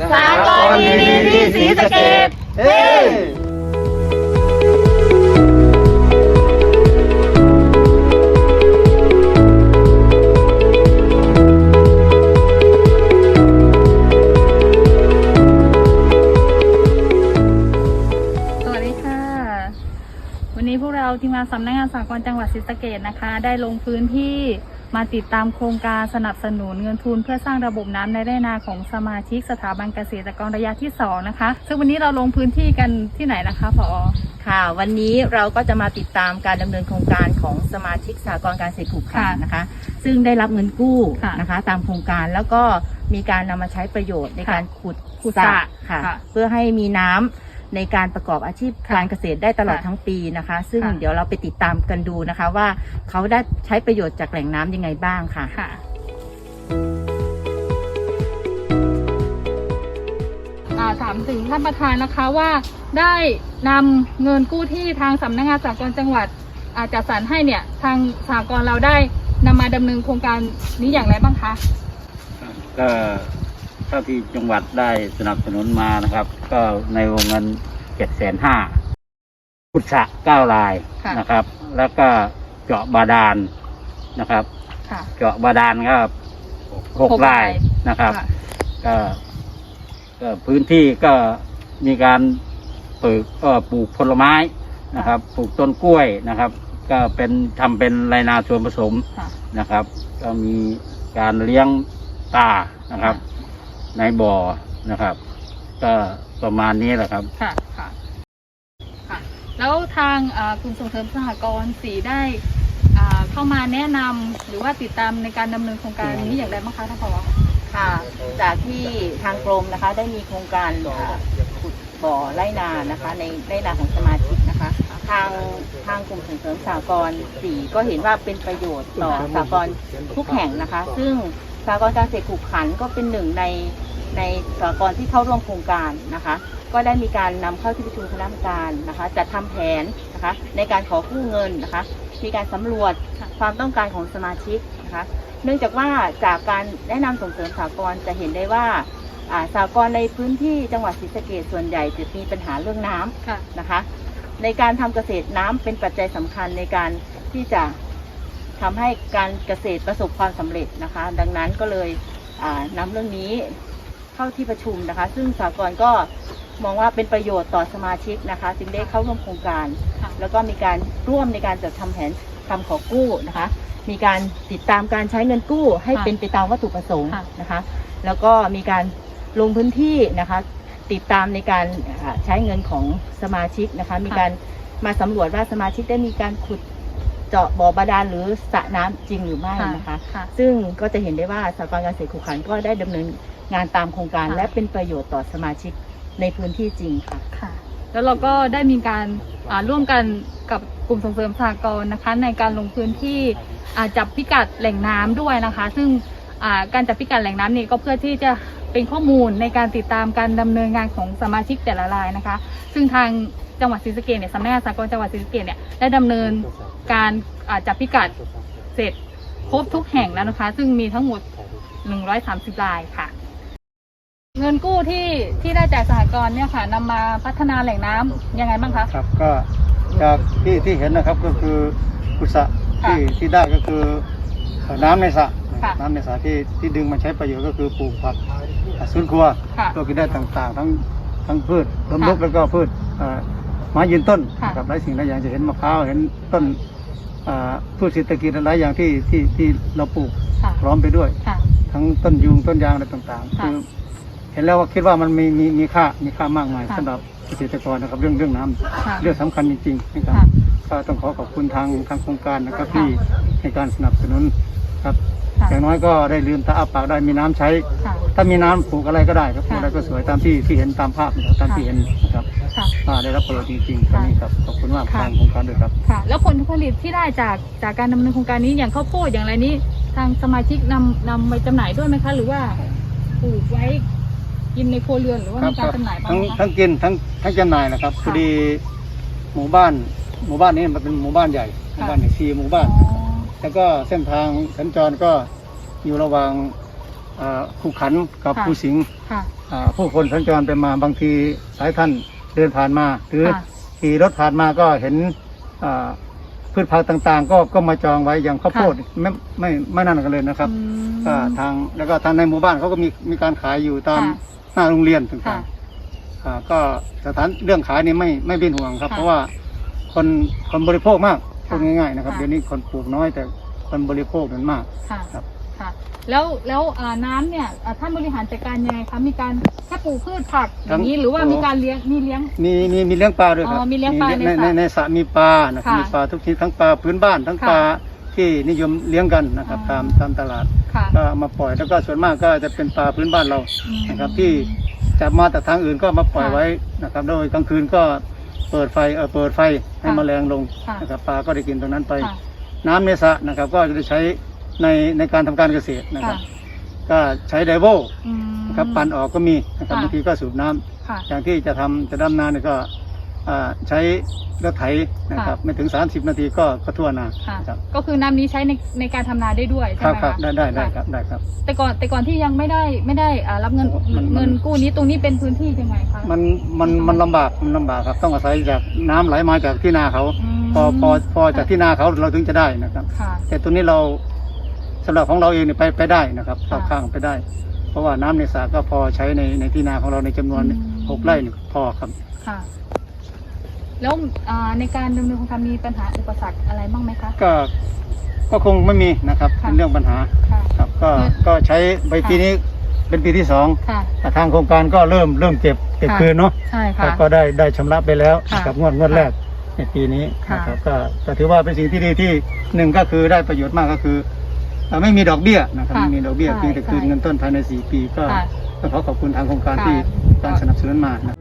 สากลดีๆที่ศรีสะเกษเฮ้สวัสดีค่ะ วันนี้พวกเราทีมงานสำนักงานสากลจังหวัดศรีสะเกษนะคะ ได้ลงพื้นที่ มาติดตามโครงการสนับสนุนเงินทุนเพื่อสร้างระบบน้ำในไร่นาของสมาชิกสถาบันเกษตรกรระยะที่สองนะคะ ซึ่งวันนี้เราลงพื้นที่กันที่ไหนนะคะผอค่ะ วันนี้เราก็จะมาติดตามการดำเนินโครงการของสมาชิกสากลการเกษตรผูกขาดนะคะ ซึ่งได้รับเงินกู้ค่ะนะคะ ตามโครงการแล้วก็มีการนำมาใช้ประโยชน์ในการขุดขุดสสระระค่ะค่ะ เพื่อให้มีน้ำ ในการประกอบอาชีพการเกษตรได้ตลอดค่ะทั้งปีนะคะ ซึ่งค่ะเดี๋ยวเราไปติดตามกันดูนะคะ ว่าเขาได้ใช้ประโยชน์จากแหล่งน้ำยังไงบ้างค่ะ ค่ะ อ่าถามถึงท่านประธานนะคะว่าได้นำเงินกู้ที่ทางสำนักงานสากลจังหวัดอ่าจัดสรรให้เนี่ยทางสากลเราได้นำมาดำเนินโครงการนี้อย่างไรบ้างคะ ก็ เท่าที่จังหวัดได้สนับสนุนมานะครับ ก็ในวงเงินเจ็ดแสนห้าพุทธะเก้ารายค่ะนะครับ แล้วก็เจาะบาดาลนะครับ ค่ะ เจาะบาดาลก็หกหกรารายย นะครับ ค่ะ ก็ก็พื้นที่ก็มีการปลูกก็ปลูกผลไม้นะครับ ปลูกต้นกล้วยนะครับ ก็เป็นทำเป็นไรนาส่วนผสมค่ะ นะครับ ก็มีการเลี้ยงปลานะครับ ในบ่อนะครับ ก็ประมาณนี้แหละครับ ค่ะค่ะค่ะ แล้วทางอ่ากลุ่มส่งเสริมสหกรณ์สีได้อ่าเข้ามาแนะนำหรือว่าติดตามในการดำเนินโครงการนี้อย่างไรบ้างคะท่านผอค่ะ จากที่ทางกรมนะคะได้มีโครงการอ่าขุดบ่อไร่นานะคะ ในไร่นาของสมาชิกนะคะ ทางทางกลุ่มส่งเสริมสากลสี่ก็เห็นว่าเป็นประโยชน์ต่อสากลทุกแห่งนะคะ ซึ่ง สากลการเกษตรขูกขันก็เป็นหนึ่งในในสากลที่เข้าร่วมโครงการนะคะ ก็ได้มีการนำเข้าที่ประชุมคณะกรรมการนะคะจัดทำแผนนะคะในการขอกู้เงินนะคะ มีการสำรวจความต้องการของสมาชิกนะคะเนื่องจากว่าจากการแนะนำส่งเสริมสากลจะเห็นได้ว่าอ่าสากลในพื้นที่จังหวัดศรีสะเกษส่วนใหญ่จะมีปัญหาเรื่องน้ำค่ะนะคะ ในการทำเกษตรน้ำเป็นปัจจัยสำคัญในการที่จะ ทำให้การเกษตรประสบความสำเร็จนะคะ ดังนั้นก็เลยอ่านำเรื่องนี้เข้าที่ประชุมนะคะ ซึ่งสากลก็มองว่าเป็นประโยชน์ต่อสมาชิกนะคะ จึงได้เข้าร่วมโครงการค่ะแล้วก็มีการร่วมในการจัดทำแผนคำขอกู้นะคะ มีการติดตามการใช้เงินกู้ให้ค่ะเป็นไปตามวัตถุประสงค์ค่ะนะคะ แล้วก็มีการลงพื้นที่นะคะ ติดตามในการอ่าใช้เงินของสมาชิกนะคะ มีการมาสำรวจว่าสมาชิกได้มีการขุด เจาะบ่อบาดาลหรือสระน้ำจริงหรือไม่นะคะ ค่ะ ซึ่งก็จะเห็นได้ว่าสากลการเกษตรขุขันก็ได้ดำเนินงานตามโครงการ ค่ะ และเป็นประโยชน์ต่อสมาชิกในพื้นที่จริงค่ะ ค่ะ แล้วเราก็ได้มีการอ่าร่วมกันกับกลุ่มส่งเสริมสหกรณ์นะคะ ในการลงพื้นที่อ่าจับพิกัดแหล่งน้ำด้วยนะคะ ซึ่งอ่า การจับพิกัดแหล่งน้ำนี่ก็เพื่อที่จะเป็นข้อมูลในการติดตามการดำเนินงานของสมาชิกแต่ละรายนะคะ ซึ่งทางจังหวัดศรีสะเกษเนี่ยสำนักงานสากลจังหวัดศรีสะเกษเนี่ยได้ดำเนินการจับพิกัดเสร็จครบทุกแห่งแล้วนะคะ ซึ่งมีทั้งหมด 130รายค่ะ เงินกู้ที่ที่ได้จากสหกรณ์เนี่ยค่ะนำมาพัฒนาแหล่งน้ำยังไงบ้างคะครับก็จากที่ที่เห็นนะครับก็คือกุศะที่ที่ได้ก็คือเอ่อน้ำในสระ ค่ะน้ำในสระที่ที่ดึงมาใช้ประโยชน์ก็คือปลูกผักอะสวนครัวค่ะก็คือได้ต่างๆ ทั้งทั้งพืชล้มค่ะลุกแล้วก็พืชเอ่อไม้ยืนต้นค่ะกับหลายสิ่งหลายอย่างจะเห็นมะพร้าวเห็นต้นอ่าพืชเศรษฐกิจหลายอย่างที่ที่ที่เราปลูกค่ะพร้อมไปด้วยค่ะทั้งต้นยุงต้นยางอะไรต่างๆค่ะคือเห็นแล้วว่าคิดว่ามันมีมีมีค่ามีค่ามากมายค่ะสำหรับเกษตรกรนะครับเรื่องเรื่องน้ำค่ะเรื่องสำคัญจริงๆนะครับค่ะก็ต้องขอขอบคุณทางทางโครงการนะครับค่ะที่ให้การสนับสนุนครับค่ะ อย่างน้อยก็ได้ลืมตาอาปากได้มีน้ำใช้ค่ะถ้ามีน้ำปลูกอะไรก็ได้ครับปลูกค่ะอะไรก็สวยตามที่ที่เห็นตามภาพนะครับตามค่ะที่เห็นนะครับค่ะว่าได้รับประโยชน์จริงๆตรงนี้ครับขอบคุณมากค่ะทางโครงการด้วยครับค่ะแล้วผลผลิตที่ได้จากจากการดำเนินโครงการนี้อย่างข้าวโพดอย่างไรนี้ ทางสมาชิกนำนำไปจำหน่ายด้วยไหมคะ หรือว่าปลูกไว้กินในครัวเรือนหรือว่ามีการจำหน่ายบ้างทั้งไหมคะทั้งกินทั้งทั้งจำหน่ายนะครับค่ะพอดีหมู่บ้านหมู่บ้านนี้มันเป็นหมู่บ้านใหญ่หมู่บ้านใหญ่สี่หมู่บ้านอ๋อ แล้วก็เส้นทางสัญจรก็อยู่ระหว่างเอ่อคู่ขันกับค่ะผู้สิงห์ค่ะอ่าผู้คนสัญจรไปมาบางทีสายท่านเดินผ่านมา หรือค่ะขี่รถผ่านมาก็เห็นอ่าพืชผักต่างๆ ก็ก็มาจองไว้อย่างข้าวโพดไม่ไม่ไม่นั่นกันเลยนะครับอืมก็ทางแล้วก็ทางในหมู่บ้านเขาก็มีมีการขายอยู่ตามค่ะหน้าโรงเรียนต่าค่ะงๆอ่าก็สถานเรื่องขายนี่ไม่ไม่เป็นห่วงครับค่ะเพราะว่าคนคนบริโภคมากพู ดค่ะง่ายๆนะครับค่ะ เดี๋ยวนี้คนปลูกน้อยแต่คนบริโภคนั้นมาก ค่ะครับ ค่ะ แล้วแล้วอ่าน้ำเนี่ยอ่าท่านบริหารจัดการยังไงคะมีการแค่ปลูกพืชผักอย่างนี้ทั้งหรือว่าโอ้มีการเลี้ยงมีเลี้ยง มีมีมีเลี้ยงปลาด้วยครับอ๋อมีเลี้ยงปลาในในสระในสระมีปลานะครับค่ะมีปลาทุกชนิดทั้งปลาพื้นบ้านทั้งค่ะปลาที่นิยมเลี้ยงกันนะครับอ๋อ ตามตามตลาดค่ะก็เอามาปล่อยแล้วก็ส่วนมากก็จะเป็นปลาพื้นบ้านเรา อืม นะครับที่จับมาแต่ทางอื่นก็มาปล่อยค่ะ ไว้นะครับ โดยกลางคืนก็ เปิดไฟเออเปิดไฟให้ค่ะแมลงลงค่ะนะครับปลาก็ได้กินตรงนั้นไป ค่ะน้ำในสระนะครับก็จะได้ใช้ในในการทำการเกษตรนะครับค่ะก็ใช้ไดโวอืม นะครับปั่นออกก็มีนะครับค่ะ บางทีก็สูบน้ำค่ะ อย่างที่จะทำจะดำนาเนี่ยก็อ่า ใช้รถไถนะครับค่ะไม่ถึง 30 นาทีก็ก็ทั่วนาค่ะ ครับก็คือน้ำนี้ใช้ในในการทำนาได้ด้วยใช่ครับไหมครับคะได้ได้ได้ะครับได้ครับ แต่ก่อนแต่ก่อนที่ยังไม่ได้ไม่ได้อ่ารับเงินมันมัน เงินกู้นี้ตรงนี้เป็นพื้นที่ยังไงคะมันมันมันลำบากมันลำบากครับต้องอาศัยจากน้ำไหลมาจากที่นาเขา มพอพอพอจากที่นาเขาเราถึงจะได้นะครับ ค่ะ แต่ตัวนี้เราสำหรับของเราเองเนี่ยไปไปได้นะครับค่ะเข้าข้างไปได้ เพราะว่าน้ำในสระก็พอใช้ในในที่นาของเราในจำนวนอืมหกไร่นี่พอครับ ค่ะ แล้วอ่าในการดำเนินโครงการมีปัญหาอุปสรรคอะไรบ้างไหมคะ ก็ก็คงไม่มีนะครับค่ะ เป็นเรื่องปัญหาค่ะ ครับก็ค่ะก็ใช้ใบปีนี้เป็นปีที่สองค่ะทางโครงการก็เริ่มเริ่มเก็บเก็บค่ะ คืนเนาะใช่ค่ะแล้วก็ได้ได้ชำระไปแล้วค่ะกับงวดงวดแรกในปีนี้ค่ะ นะครับก็ก็ถือว่าเป็นสิ่งที่ดีที่หนึ่งก็คือได้ประโยชน์มากก็คืออ่าไม่มีดอกเบี้ยนะครับค่ะไม่มีดอกเบี้ยใช่เพียงแต่คืนใช่เงินต้นภายใน 4 ปีก็ค่ะ ก็ขอขอบคุณทางโครงการค่ะ ที่การสนับสนุนมานะครับ